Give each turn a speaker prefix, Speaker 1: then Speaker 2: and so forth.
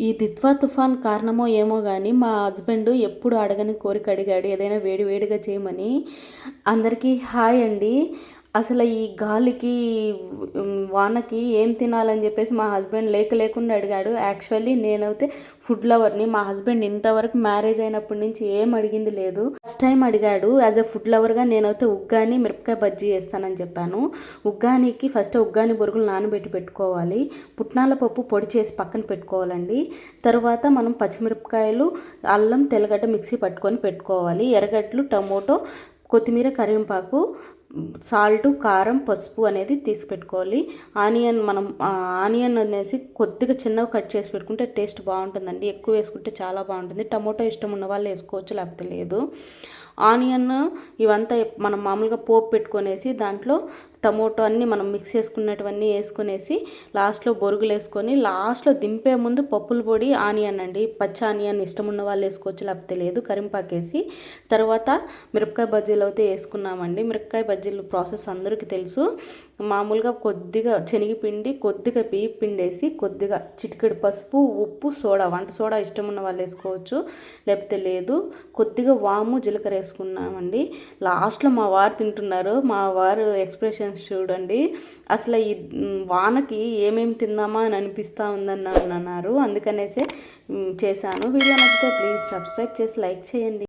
Speaker 1: ఈ దిత్వా తుఫాన్ కారణమో ఏమో కానీ మా హస్బెండ్ ఎప్పుడు అడగని కోరిక అడిగాడు. ఏదైనా వేడి వేడిగా చేయమని. అందరికీ హాయ్ అండి. అసలు ఈ గాలికి వానకి ఏం తినాలని చెప్పేసి మా హస్బెండ్ లేక లేకుండా అడిగాడు. యాక్చువల్లీ నేనైతే ఫుడ్ లవర్ని మా హస్బెండ్ ఇంతవరకు మ్యారేజ్ అయినప్పటి నుంచి ఏం అడిగింది లేదు. ఫస్ట్ టైం అడిగాడు యాజ్ ఎ ఫుడ్ లవర్గా నేనైతే ఉగ్గాని మిరపకాయ బజ్జీ చేస్తానని చెప్పాను. ఉగ్గానికి ఫస్ట్ ఉగ్గాని బొరుగులు నానబెట్టి పెట్టుకోవాలి. పుట్నాల పప్పు పొడి చేసి పక్కన పెట్టుకోవాలండి. తర్వాత మనం పచ్చిమిరపకాయలు అల్లం తెల్లగడ్డ మిక్సీ పట్టుకొని పెట్టుకోవాలి. ఎర్రగడ్డలు టమోటో కొత్తిమీర కరివేపాకు సాల్ట్ కారం పసుపు అనేది తీసి పెట్టుకోవాలి ఆనియన్ మనం ఆనియన్ అనేసి కొద్దిగా చిన్నగా కట్ చేసి పెట్టుకుంటే టేస్ట్ బాగుంటుందండి. ఎక్కువ వేసుకుంటే చాలా బాగుంటుంది. టమోటో ఇష్టం ఉన్న వాళ్ళు వేసుకోవచ్చు లేకపోతే లేదు. ఆనియన్ ఇవంతా మనం మామూలుగా పోపు పెట్టుకొనేసి దాంట్లో టమోటో అన్నీ మనం మిక్స్ చేసుకున్నటువన్నీ వేసుకునేసి లాస్ట్లో బొరుగులు వేసుకొని లాస్ట్లో దింపే ముందు పప్పుల పొడి ఆనియన్ అండి. పచ్చి ఆనియన్ ఇష్టం ఉన్న వాళ్ళు వేసుకోవచ్చు లేకపోతే లేదు. కరింపాకు వేసి తర్వాత మిరపకాయ బజ్జీలు అయితే వేసుకున్నామండి. మిరపకాయ బజ్జీలు ప్రాసెస్ అందరికీ తెలుసు. మామూలుగా కొద్దిగా శనగపిండి కొద్దిగా బియ్య పిండేసి కొద్దిగా చిటికెడు పసుపు ఉప్పు సోడా వంట సోడా ఇష్టం ఉన్న వాళ్ళు వేసుకోవచ్చు లేకపోతే లేదు. కొద్దిగా వాము జీలకర్ర చేసుకున్నామండి. లాస్ట్లో మా వారు తింటున్నారు. మా వారు ఎక్స్ప్రెషన్స్ చూడండి. అసలు ఈ వానకి ఏమేమి తిందామా అని అనిపిస్తూ ఉందని అన్నారు అందుకనేసే చేశాను. వీడియో నచ్చితే ప్లీజ్ సబ్స్క్రైబ్ చేసి లైక్ చేయండి.